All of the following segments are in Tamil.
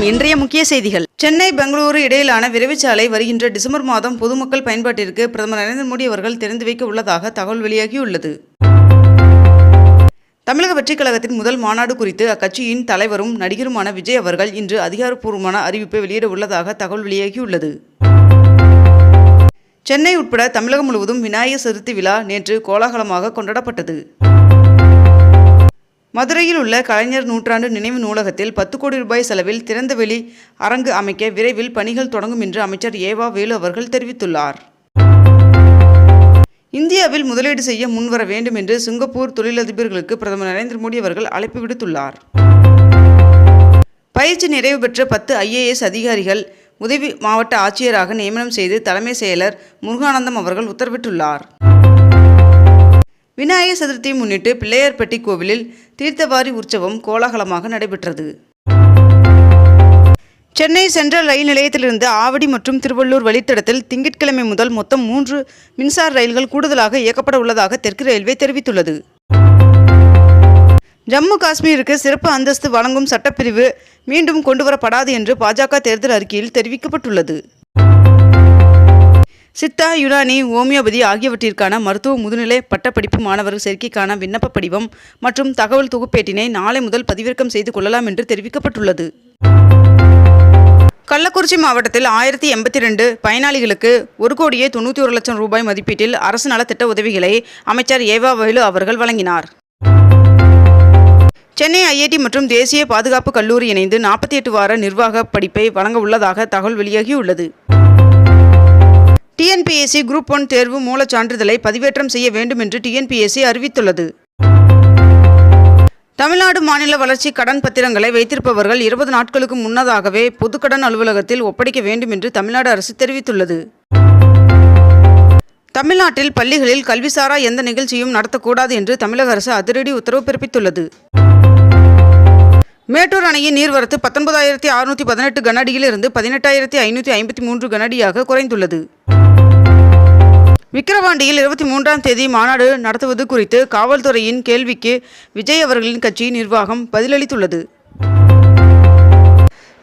வணக்கம் இன்றைய முக்கிய செய்திகள். சென்னை பெங்களூரு இடையிலான விரைவுச்சாலை வருகின்ற டிசம்பர் மாதம் பொதுமக்கள் பயன்பாட்டிற்கு பிரதமர் நரேந்திர மோடி அவர்கள் திறந்து வைக்க உள்ளதாக தகவல் வெளியாகியுள்ளது. தமிழக வெற்றிக் கழகத்தின் முதல் மாநாடு குறித்து அக்கட்சியின் தலைவரும் நடிகருமான விஜய் அவர்கள் இன்று அதிகாரப்பூர்வமான அறிவிப்பை வெளியிட உள்ளதாக தகவல் வெளியாகியுள்ளது. சென்னை உட்பட தமிழகம் முழுவதும் விநாயகர் சதுர்த்தி விழா நேற்று கோலாகலமாக கொண்டாடப்பட்டது. மதுரையில் உள்ள கலைஞர் நூற்றாண்டு நினைவு நூலகத்தில் பத்து கோடி ரூபாய் செலவில் திறந்தவெளி அரங்கு அமைக்க விரைவில் பணிகள் தொடங்கும் என்று அமைச்சர் ஏவா வேலு அவர்கள் தெரிவித்துள்ளார். இந்தியாவில் முதலீடு செய்ய முன்வர வேண்டும் என்று சிங்கப்பூர் தொழிலதிபர்களுக்கு பிரதமர் நரேந்திர மோடி அவர்கள் அழைப்பு விடுத்துள்ளார். பயிற்சி நிறைவு பெற்ற பத்து ஐஏஎஸ் அதிகாரிகள் உதவி மாவட்ட ஆட்சியராக நியமனம் செய்து தலைமை செயலர் முருகானந்தம் அவர்கள் உத்தரவிட்டுள்ளார். விநாயகர் சதுர்த்தியை முன்னிட்டு பிள்ளையார்பட்டி கோவிலில் தீர்த்தவாரி உற்சவம் கோலாகலமாக நடைபெற்றது. சென்னை சென்ட்ரல் ரயில் நிலையத்திலிருந்து ஆவடி மற்றும் திருவள்ளூர் வழித்தடத்தில் திங்கட்கிழமை முதல் மொத்தம் மூன்று மின்சார ரயில்கள் கூடுதலாக இயக்கப்பட உள்ளதாக தெற்கு ரயில்வே தெரிவித்துள்ளது. ஜம்மு காஷ்மீருக்கு சிறப்பு அந்தஸ்து வழங்கும் சட்டப்பிரிவு மீண்டும் கொண்டுவரப்படாது என்று பாஜக தேர்தல் அறிக்கையில் தெரிவிக்கப்பட்டுள்ளது. சித்தா யுனானி ஓமியோபதி ஆகியவற்றிற்கான மருத்துவ முதுநிலை பட்டப்படிப்பு மாணவர்கள் சேர்க்கைக்கான விண்ணப்ப படிவம் மற்றும் தகவல் தொகுப்பேட்டினை நாளை முதல் பதிவிறக்கம் செய்து கொள்ளலாம் என்று தெரிவிக்கப்பட்டுள்ளது. கள்ளக்குறிச்சி மாவட்டத்தில் ஆயிரத்தி எண்பத்தி ரெண்டு பயனாளிகளுக்கு ஒரு கோடியே தொண்ணூற்றி ஒரு லட்சம் ரூபாய் மதிப்பீட்டில் அரசு நலத்திட்ட உதவிகளை அமைச்சர் ஏவா வயலு அவர்கள் வழங்கினார். சென்னை ஐஐடி மற்றும் தேசிய பாதுகாப்பு கல்லூரி இணைந்து நாற்பத்தி எட்டு வார நிர்வாக படிப்பை வழங்க உள்ளதாக தகவல் வெளியாகியுள்ளது. டிஎன்பிஎஸ்சி குரூப் ஒன் தேர்வு மூலச் சான்றிதழை பதிவேற்றம் செய்ய வேண்டும் என்று டிஎன்பிஎஸ்சி அறிவித்துள்ளது. தமிழ்நாடு மாநில வளர்ச்சி கடன் பத்திரங்களை வைத்திருப்பவர்கள் இருபது நாட்களுக்கு முன்னதாகவே பொதுக்கடன் அலுவலகத்தில் ஒப்படைக்க வேண்டும் என்று தமிழ்நாடு அரசு தெரிவித்துள்ளது. தமிழ்நாட்டில் பள்ளிகளில் கல்விசாரா எந்த நிகழ்ச்சியும் நடத்தக்கூடாது என்று தமிழக அரசு அதிரடி உத்தரவு பிறப்பித்துள்ளது. மேட்டூர் அணையின் நீர்வரத்து பத்தொன்பதாயிரத்தி அறுநூற்றி பதினெட்டு கனஅடியிலிருந்து பதினெட்டாயிரத்தி ஐநூற்றி ஐம்பத்தி மூன்று கனஅடியாக குறைந்துள்ளது. விக்கிரவாண்டியில் இருபத்தி மூன்றாம் தேதி மாநாடு நடத்துவது குறித்து காவல்துறையின் கேள்விக்கு விஜய் அவர்களின் கட்சி நிர்வாகம் பதிலளித்துள்ளது.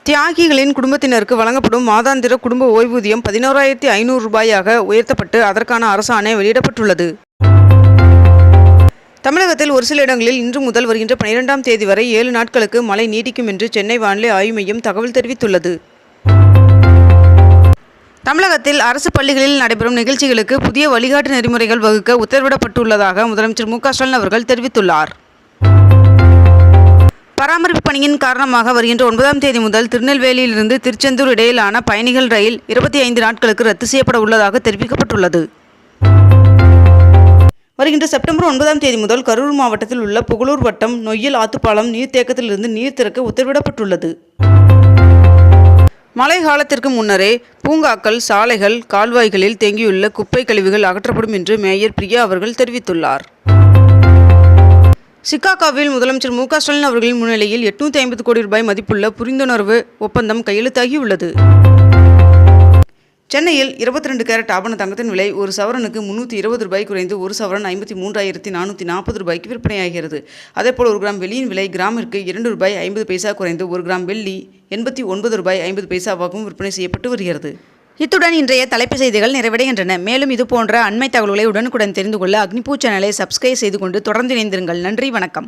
தியாகிகளின் குடும்பத்தினருக்கு வழங்கப்படும் மாதாந்திர குடும்ப ஓய்வூதியம் பதினோராயிரத்தி ஐநூறு ரூபாயாக உயர்த்தப்பட்டு அதற்கான அரசாணை வெளியிடப்பட்டுள்ளது. தமிழகத்தில் ஒரு சில இடங்களில் இன்று முதல் வருகின்ற பனிரெண்டாம் தேதி வரை ஏழு நாட்களுக்கு மழை நீடிக்கும் என்று சென்னை வானிலை ஆய்வு மையம் தகவல் தெரிவித்துள்ளது. தமிழகத்தில் அரசு பள்ளிகளில் நடைபெறும் நிகழ்ச்சிகளுக்கு புதிய வழிகாட்டு நெறிமுறைகள் வகுக்க உத்தரவிடப்பட்டுள்ளதாக முதலமைச்சர் மு ஸ்டாலின் அவர்கள் தெரிவித்துள்ளார். பராமரிப்பு பணியின் காரணமாக வருகின்ற ஒன்பதாம் தேதி முதல் திருநெல்வேலியிலிருந்து திருச்செந்தூர் இடையிலான பயணிகள் ரயில் இருபத்தி ஐந்து நாட்களுக்கு ரத்து செய்யப்பட உள்ளதாக தெரிவிக்கப்பட்டுள்ளது. வருகின்ற செப்டம்பர் ஒன்பதாம் தேதி முதல் கரூர் மாவட்டத்தில் உள்ள புகழூர் வட்டம் நொய்யல் ஆத்துப்பாலம் நீர்த்தேக்கத்திலிருந்து நீர் திறக்க உத்தரவிடப்பட்டுள்ளது. மழை காலத்திற்கு முன்னரே பூங்காக்கள் சாலைகள் கால்வாய்களில் தேங்கியுள்ள குப்பை கழிவுகள் அகற்றப்படும் என்று மேயர் பிரியா அவர்கள் தெரிவித்துள்ளார். சிக்காகோவில் முதலமைச்சர் மு க ஸ்டாலின் அவர்களின் முன்னிலையில் எட்நூற்றி ஐம்பது கோடி ரூபாய் மதிப்புள்ள புரிந்துணர்வு ஒப்பந்தம் கையெழுத்தாகியுள்ளது. சென்னையில் இருபத்தி ரெண்டு கேரட் ஆபண தங்கத்தின் விலை ஒரு சவரனுக்கு முன்னூற்றி இருபது ரூபாய் குறைந்து ஒரு சவரன் ஐம்பத்தி மூன்றாயிரத்தி நானூற்றி நாற்பது ரூபாய்க்கு விற்பனையாகிறது. அதேபோல் ஒரு கிராம் வெள்ளியின் விலை கிராமிற்கு இரண்டு ரூபாய் ஐம்பது பைசா குறைந்து ஒரு கிராம் வெள்ளி எண்பத்தி ஒன்பது ரூபாய் ஐம்பது பைசாவாகவும் விற்பனை செய்யப்பட்டு வருகிறது. இத்துடன் இன்றைய தலைப்பு செய்திகள் நிறைவடைகின்றன. மேலும் இது போன்ற அண்மை தகவல்களை உடனுக்குடன் தெரிந்து கொள்ள அக்னிபூ சேனலை சப்ஸ்கிரைப் செய்து கொண்டு தொடர்ந்து இணைந்திருங்கள். நன்றி வணக்கம்.